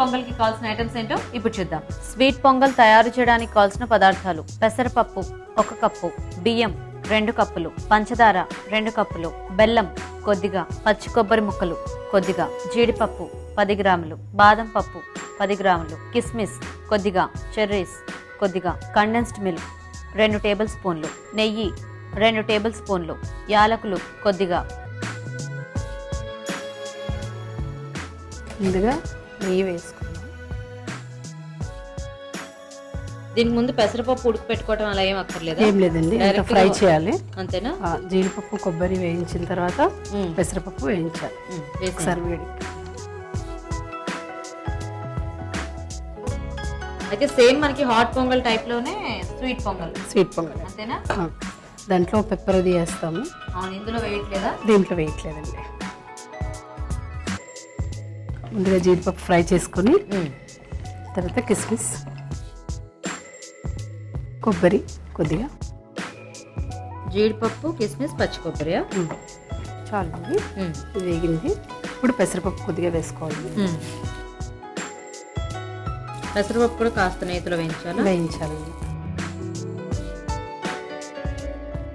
పొంగల్కి కావాల్సిన ఐటమ్స్ ఏంటో ఇప్పుడు చూద్దాం. స్వీట్ పొంగల్ తయారు చేయడానికి కావాల్సిన పదార్థాలు పెసరపప్పు ఒక కప్పు బియ్యం రెండు కప్పులు పంచదార రెండు కప్పులు బెల్లం కొద్దిగా పచ్చి కొబ్బరి ముక్కలు కొద్దిగా జీడిపప్పు పది గ్రాములు బాదం పప్పు పది గ్రాములు కిస్మిస్ కొద్దిగా చెర్రీస్ కొద్దిగా కండెన్స్డ్ మిల్క్ రెండు టేబుల్ స్పూన్లు నెయ్యి రెండు టేబుల్ స్పూన్లు యాలకులు కొద్దిగా. ముందుగా నెయ్యి వేసుకున్నాం దీనికి ముందు పెసరపప్పు ఉడుకు పెట్టుకోవడం అలా ఏం అక్కర్లేదా? ఏం లేదండి ఇంకా ఫ్రై చేయాలి. అంతేనా? ఆ, జీడిపప్పు కొబ్బరి వేయించిన తర్వాత. పెసరపప్పు వేయించాలి. వేసేయండి. ఒకసారి వేడి అయితే సేమ్ మనకి హాట్ పొంగల్ టైప్లోనే స్వీట్ పొంగల్. స్వీట్ పొంగల్. అంతేనా? ఆ, దాంట్లో పెప్పర్ అది వేస్తాము. అవును ఇందులో వేయట్లేదా? దీంట్లో వేయట్లేదండి. ముందుగా జీడిపప్పు ఫ్రై చేసుకొని తర్వాత కిస్మిస్ కొబ్బరి కొద్దిగా. జీడిపప్పు కిస్మిస్ పచ్చి కొబ్బరియా మ్మ్. చాలు ఇది వేగింది. ఇప్పుడు పెసరపప్పు కొద్దిగా వేసుకోవాలి. పెసరపప్పు కూడా కాస్త నేతిలో వేయించాలా? వేయించాలండి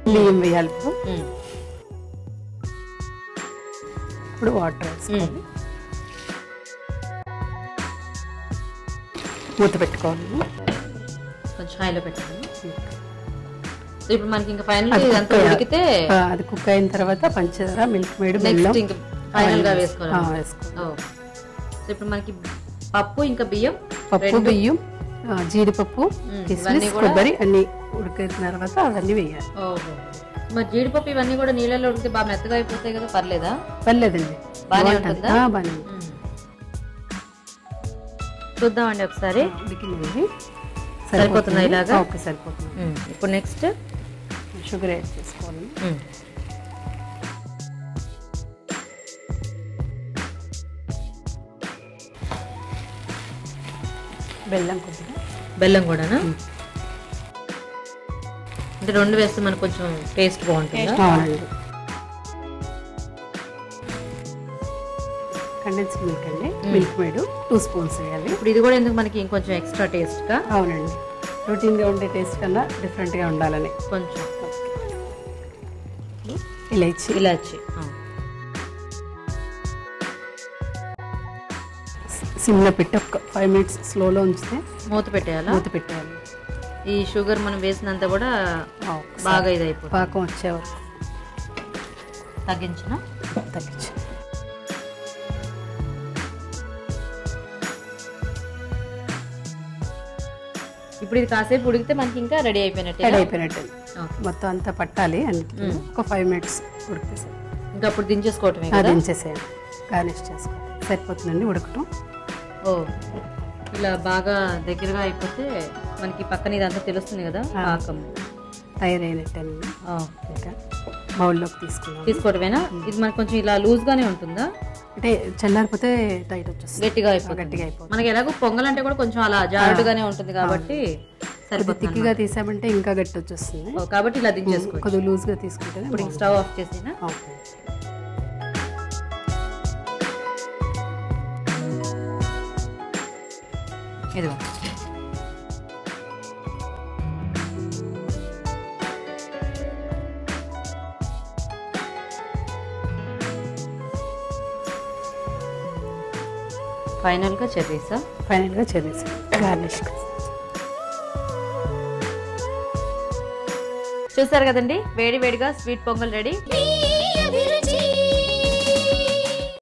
బియ్యం వేయాలి. ఇప్పుడు వాటర్ వేసుకోవాలి. మూత పెట్టుకోవాలి. కొంచెం హైలో పెట్టాను ఇప్పుడు మనకి ఇంకా ఫైనల్ ఇదంతా ఉడికితే అది కుక్ అయిన తర్వాత పంచదార మిల్క్ మేడ్ బెల్లం. ఇంకా ఫైనల్గా వేసుకోవాలి. వేసుకోవాలి. ఇప్పుడు మనకి పప్పు ఇంకా బియ్యం పప్పు బియ్యం జీడిపప్పు కిస్మిస్ కొబ్బరి అన్ని ఉడికిన తర్వాత అవన్నీ వేయాలి. మరి జీడిపప్పు ఇవన్నీ కూడా నీళ్ళలో ఉడికితే బాగా మెత్తగా అయిపోతాయి కదా? పర్లేదా? పర్లేదండి. బాగుంటుంది. ఉంటుందా? ఉంటుంది. చూద్దామండి ఒకసారి. సరిపోతుందా ఇలాగా? ఓకే సరిపోతుంది. ఇప్పుడు నెక్స్ట్? షుగర్ యాడ్ చేసుకోవాలి. బెల్లం కొద్దిగా. బెల్లం కూడానా? అంటే రెండు వేస్తే మనకు కొంచెం టేస్ట్ బాగుంటుందా. కండెన్స్ మిల్క్ అండి. మిల్క్ మేడ్ టూ స్పూన్స్ వేయాలి. ఇప్పుడు ఇది కూడా ఎందుకు మనకి ఇంకొంచెం ఎక్స్ట్రా టేస్ట్గా అవునండి. రొటీన్గా ఉండే టేస్ట్ కన్నా డిఫరెంట్గా ఉండాలని. కొంచెం. ఇలాచి. ఇలాచి. సిమ్లో పెట్టి ఒక ఫైవ్ మినిట్స్ స్లోలో ఉంచితే మూత పెట్టేయాలా? మూత పెట్టేయాలి. ఈ షుగర్ మనం వేసినంత కూడా బాగా ఇది అయిపోతుంది పాకం వచ్చే వరకు. తగ్గించిన? ఇప్పుడు ఇది కాసేపు ఉడికితే మనకి ఇంకా రెడీ అయిపోయినట్టే రెడీ అయిపోయినట్టు. మొత్తం అంతా పట్టాలి ఒక ఫైవ్ మినిట్స్ ఉడికితే సరి. ఇంకా అప్పుడు దించేసుకోవటమే దించేసేయండి గార్నిష్ చేసుకోండి సరిపోతుందండి ఉడకటం. ఓ ఇలా బాగా దగ్గరగా అయిపోతే మనకి పక్కన ఇదంతా తెలుస్తుంది కదా పాకం. ఇంకా బౌల్లోకి తీసుకున్నాం తీసుకోవటమేనా? ఇది మనకు కొంచెం ఇలా లూజ్ గానే ఉంటుందా? అంటే చల్లారిపోతే టైట్ వచ్చేస్తుంది. గట్టిగా అయిపోతుంది. గట్టిగా అయిపోతుంది. మనకి ఎలాగో పొంగల్ అంటే కూడా కొంచెం అలా జారుడుగానే ఉంటుంది కాబట్టి థిక్గా తీసామంటే ఇంకా గట్టి వచ్చేస్తుంది. కాబట్టి ఇలా దించేసుకోవచ్చు. కొద్దిగా లూజ్గా తీసుకుంటేనే ఇప్పుడు స్టవ్ ఆఫ్ చేసినా? ఓకే. ఇదిగో. ఫైనల్గా చెర్రీసా ఫైనల్గా చెల్లేసి గార్నిష్. చూసారు కదండి? వేడి వేడిగా స్వీట్ పొంగల్ రెడీ.